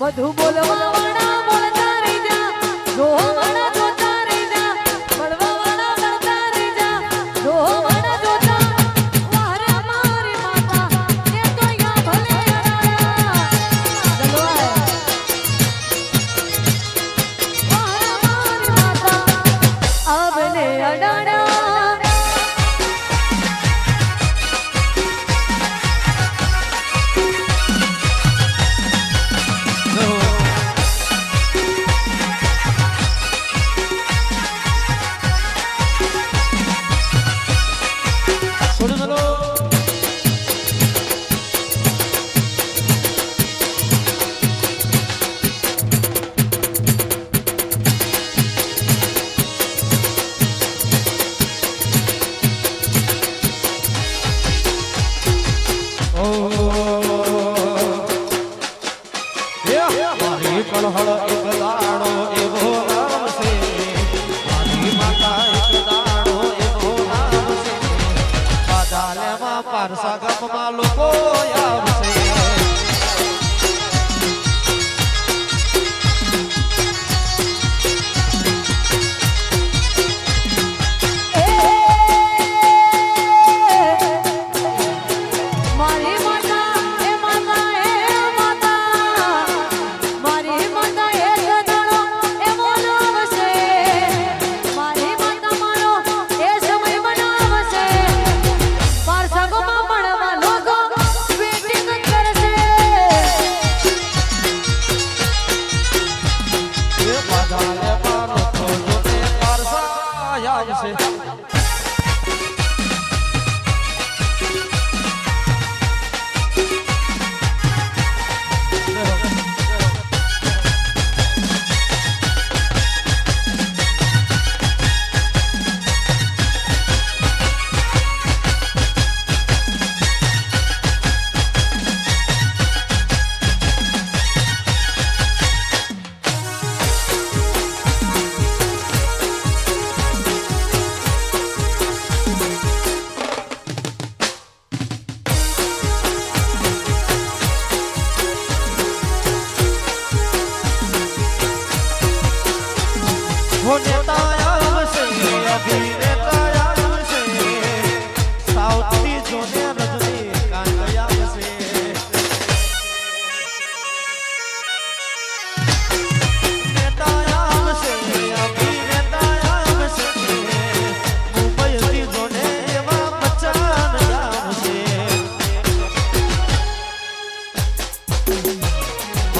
બધું બોલવા વાળા બોલતા રહી જા. જોવા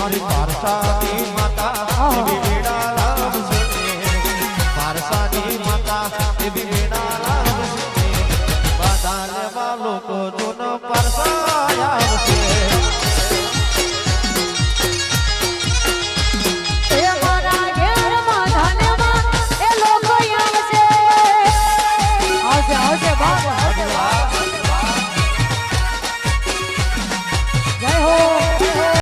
મારી પારસાની માતા, એવી વેડા લાલ છે પારસાની માતા, એવી વેડા લાલ છે બાધા લેવા લોકો